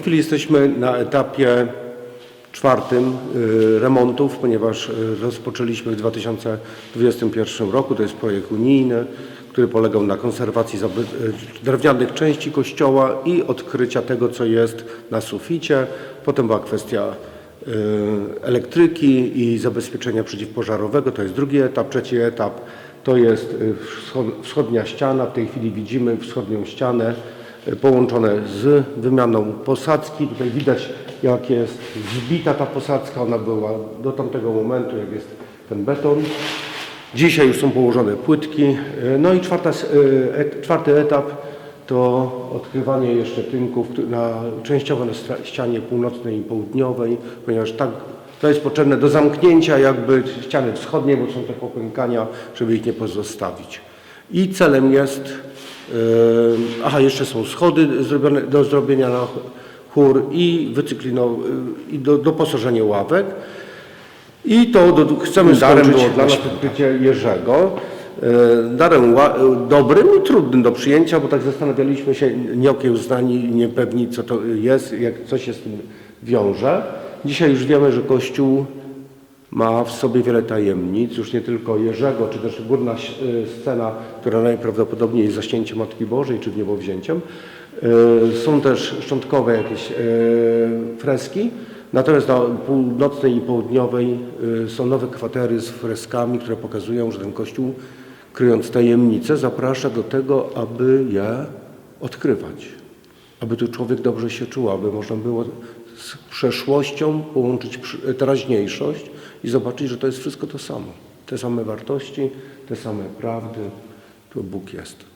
W chwili jesteśmy na etapie czwartym y, remontów, ponieważ y, rozpoczęliśmy w 2021 roku. To jest projekt unijny, który polegał na konserwacji y, drewnianych części kościoła i odkrycia tego, co jest na suficie. Potem była kwestia elektryki i zabezpieczenia przeciwpożarowego. To jest drugi etap. Trzeci etap to jest wschod- wschodnia ściana. W tej chwili widzimy wschodnią ścianę połączone z wymianą posadzki. Tutaj widać, jak jest zbita ta posadzka. Ona była do tamtego momentu, jak jest ten beton. Dzisiaj już są położone płytki. No i czwarta, et, czwarty etap to odkrywanie jeszcze tynków na, częściowo na ścianie północnej i południowej, ponieważ tak to jest potrzebne do zamknięcia jakby ściany wschodniej, bo są te popękania, żeby ich nie pozostawić. I celem jest, aha, jeszcze są schody zrobione, do zrobienia na chór i wycyklino, yy, i do, doposażenie ławek. I to do, chcemy Darem było dla nas odkrycie Jerzego. E, Darem dobrym i trudnym do przyjęcia, bo tak zastanawialiśmy się, nieokiełznani niepewni, co to jest, jak, co się z tym wiąże. Dzisiaj już wiemy, że Kościół ma w sobie wiele tajemnic, już nie tylko Jerzego, czy też górna e, scena, która najprawdopodobniej jest zaśnięciem Matki Bożej, czy niebowzięciem. E, Są też szczątkowe jakieś e, freski, natomiast na północnej i południowej są nowe kwatery z freskami, które pokazują, że ten Kościół, kryjąc tajemnice, zaprasza do tego, aby je odkrywać. Aby tu człowiek dobrze się czuł, aby można było z przeszłością połączyć teraźniejszość i zobaczyć, że to jest wszystko to samo. Te same wartości, te same prawdy, to Bóg jest.